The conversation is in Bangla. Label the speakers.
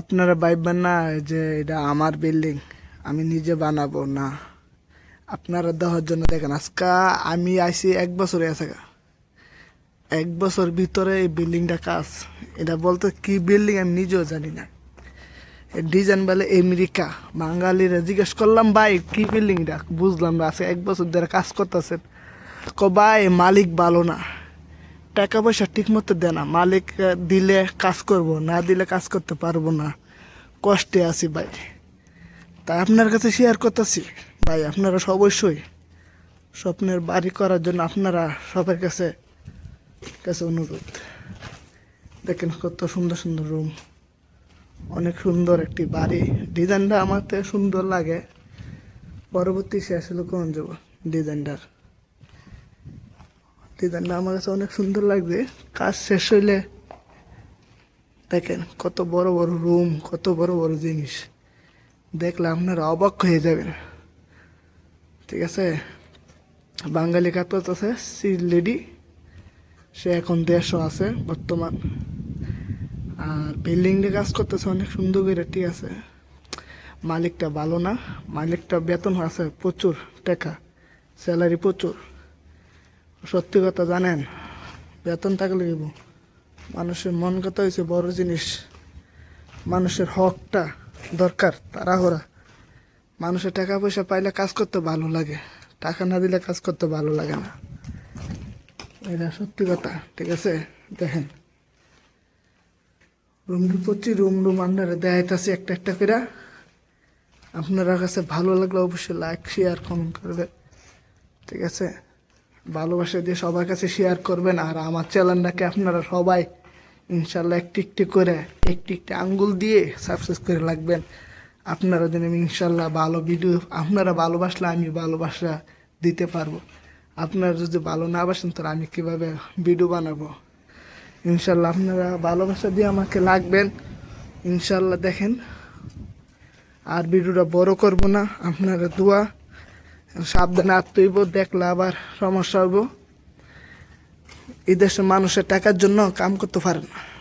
Speaker 1: আপনারা ভাববেন না যে এটা আমার বিল্ডিং আমি নিজে বানাবো, না। আপনারা দেওয়ার জন্য দেখেন, আজকে আমি আইছি এক বছরে আছে এক বছর ভিতরে এই বিল্ডিংটা কাজ। এটা বলতে কি বিল্ডিং আমি নিজেও জানি না। ডিজাইন বলে আমেরিকা। বাঙালিরা জিজ্ঞেস করলাম, ভাই, কি বিল্ডিং এটা বুঝলাম না আছে এক বছর ধরে কাজ করতেছেন। ক ভাই মালিক ভালো না। টাকা পয়সা ঠিক মতো দেয় না। মালিক দিলে কাজ করব, না দিলে কাজ করতে পারব না। কষ্টে আছি ভাই। তাই আপনার কাছে শেয়ার করতেছি। ভাই, আপনারা অবশ্যই স্বপ্নের বাড়ি করার জন্য আপনারা সবার কাছে কাছে অনুরোধ। দেখেন কত সুন্দর সুন্দর রুম অনেক সুন্দর একটি বাড়ি। ডিজাইনটা আমার তো সুন্দর লাগে। পরবর্তী শেষ হলো কোন যাব? ডিজাইনটার। ডিজাইনটা আমার কাছে অনেক সুন্দর লাগছে। কাজ শেষ হইলে দেখেন কত বড় বড় রুম কত বড় বড় জিনিস। দেখলে আপনারা অবাক হয়ে যাবেন। ঠিক আছে? বাঙালি কাতত আছে সি লেডি সে এখন দেশও আছে, বর্তমান। আর বিল্ডিং বিল্ডিংয়ে কাজ করতেছে, অনেক সুন্দর করে ঠিক আছে। মালিকটা ভালো না, মালিকটা বেতন আছে প্রচুর টাকা। স্যালারি প্রচুর। সত্যি কথা জানেন, বেতন থাকলে দিব মানুষের মন কথা হয়েছে বড় জিনিস। মানুষের হকটা দরকার, তাড়াহুড়া। মানুষের টাকা পয়সা পাইলে কাজ করতে ভালো লাগে, টাকা না দিলে কাজ করতে ভালো লাগে না। এটা সত্যি কথা, ঠিক আছে? দেখেন। রুম রুম প্রতি রুম রুম আপনারা দেখাইতেছি একটা একটা করে আপনারা কাছে ভালো লাগলে অবশ্যই লাইক, শেয়ার, কমেন্ট করবে ঠিক আছে? ভালোবাসা দিয়ে সবার কাছে শেয়ার করবেন আর আমার চ্যানেলটাকে আপনারা সবাই ইনশাল্লাহ একটি একটি করে একটি একটি আঙ্গুল দিয়ে সাবস্ক্রাইব করে রাখবেন। আপনারা যেন আমি ইনশাল্লাহ ভালো ভিডিও আপনারা ভালোবাসলে আমি ভালোবাসা দিতে পারব। আপনারা যদি ভালো না বাসেন, তাহলে আমি কীভাবে ভিডিও বানাবো? ইনশাল্লাহ আপনারা ভালোবাসা দিয়ে আমাকে লাগবেন ইনশাল্লাহ দেখেন, আর ভিডিওটা বড় করব না। আপনারা দোয়া সাবধানে আত্মইব দেখলে আবার সমস্যা হইব। এই দেশের মানুষের টাকার জন্য কাম করতে পারে না।